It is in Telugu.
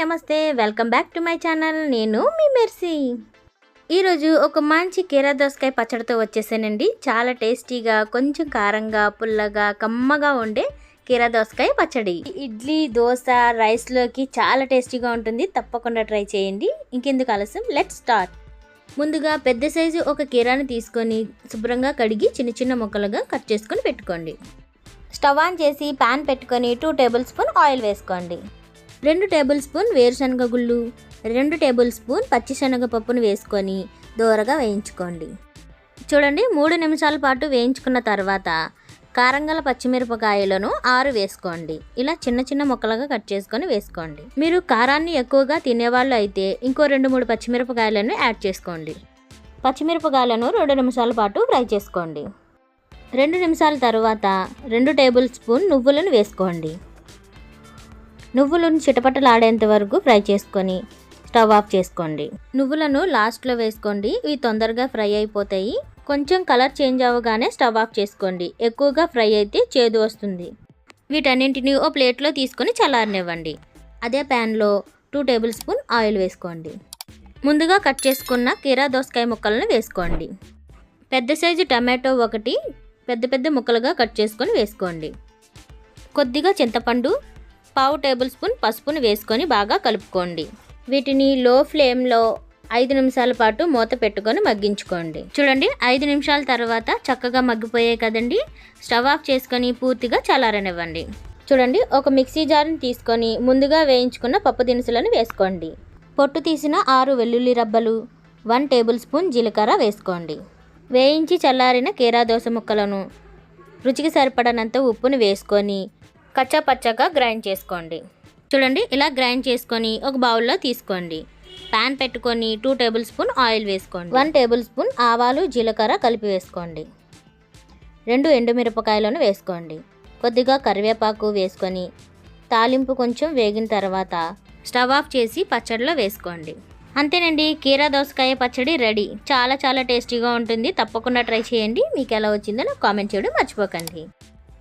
నమస్తే welcome back to my channel. నేను మీ మెర్సీ. ఈరోజు ఒక మంచి కీరా దోసకాయ పచ్చడితో వచ్చేసానండి. చాలా టేస్టీగా కొంచెం కారంగా పుల్లగా కమ్మగా ఉండే కీరా దోసకాయ పచ్చడి. ఇడ్లీ దోశ రైస్లోకి చాలా టేస్టీగా ఉంటుంది. తప్పకుండా ట్రై చేయండి. ఇంకెందుకు ఆలస్యం? Let start. ముందుగా పెద్ద సైజు ఒక కీరాని తీసుకొని శుభ్రంగా కడిగి చిన్న చిన్న ముక్కలుగా కట్ చేసుకొని పెట్టుకోండి. స్టవ్ ఆన్ చేసి పాన్ పెట్టుకొని టూ టేబుల్ స్పూన్ ఆయిల్ వేసుకోండి. రెండు టేబుల్ స్పూన్ వేరుశనగ గుళ్ళు రెండు టేబుల్ స్పూన్ పచ్చిశనగ పప్పును వేసుకొని దూరగా వేయించుకోండి. చూడండి మూడు నిమిషాల పాటు వేయించుకున్న తర్వాత కారంగల పచ్చిమిరపకాయలను ఆరు వేసుకోండి. ఇలా చిన్న చిన్న ముక్కలుగా కట్ చేసుకొని వేసుకోండి. మీరు కారాన్ని ఎక్కువగా తినేవాళ్ళు అయితే ఇంకో రెండు మూడు పచ్చిమిరపకాయలను యాడ్ చేసుకోండి. పచ్చిమిరపకాయలను రెండు నిమిషాల పాటు ఫ్రై చేసుకోండి. రెండు నిమిషాల తర్వాత రెండు టేబుల్ స్పూన్ నువ్వులను వేసుకోండి. నువ్వులను చిటపటలాడేంత వరకు ఫ్రై చేసుకొని స్టవ్ ఆఫ్ చేసుకోండి. నువ్వులను లాస్ట్లో వేసుకోండి. ఇవి తొందరగా ఫ్రై అయిపోతాయి. కొంచెం కలర్ చేంజ్ అవ్వగానే స్టవ్ ఆఫ్ చేసుకోండి. ఎక్కువగా ఫ్రై అయితే చేదు వస్తుంది. వీటన్నింటిని ఓ ప్లేట్లో తీసుకొని చల్లారనివ్వండి. అదే ప్యాన్లో టూ టేబుల్ స్పూన్ ఆయిల్ వేసుకోండి. ముందుగా కట్ చేసుకున్న కీరా దోసకాయ ముక్కలను వేసుకోండి. పెద్ద సైజు టమాటో ఒకటి పెద్ద పెద్ద ముక్కలుగా కట్ చేసుకొని వేసుకోండి. కొద్దిగా చింతపండు పావు టేబుల్ స్పూన్ పసుపును వేసుకొని బాగా కలుపుకోండి. వీటిని లో ఫ్లేమ్లో ఐదు నిమిషాల పాటు మూత పెట్టుకొని మగ్గించుకోండి. చూడండి ఐదు నిమిషాల తర్వాత చక్కగా మగ్గిపోయాయి కదండి. స్టవ్ ఆఫ్ చేసుకొని పూర్తిగా చల్లారనివ్వండి. చూడండి ఒక మిక్సీ జార్ని తీసుకొని ముందుగా వేయించుకున్న పప్పు దినుసులను వేసుకోండి. పొట్టు తీసిన ఆరు వెల్లుల్లి రబ్బలు వన్ టేబుల్ స్పూన్ జీలకర్ర వేసుకోండి. వేయించి చల్లారిన కీరా దోస ముక్కలను రుచికి సరిపడనంత ఉప్పును వేసుకొని కచ్చాపచ్చగా గ్రైండ్ చేసుకోండి. చూడండి ఇలా గ్రైండ్ చేసుకొని ఒక బౌల్లో తీసుకోండి. ప్యాన్ పెట్టుకొని టూ టేబుల్ స్పూన్ ఆయిల్ వేసుకోండి. వన్ టేబుల్ స్పూన్ ఆవాలు జీలకర్ర కలిపి వేసుకోండి. రెండు ఎండుమిరపకాయలను వేసుకోండి. కొద్దిగా కరివేపాకు వేసుకొని తాలింపు కొంచెం వేగిన తర్వాత స్టవ్ ఆఫ్ చేసి పచ్చడిలో వేసుకోండి. అంతేనండి కీరా దోసకాయ పచ్చడి రెడీ. చాలా చాలా టేస్టీగా ఉంటుంది. తప్పకుండా ట్రై చేయండి. మీకు ఎలా వచ్చిందో నాకు కామెంట్ చేయడం మర్చిపోకండి.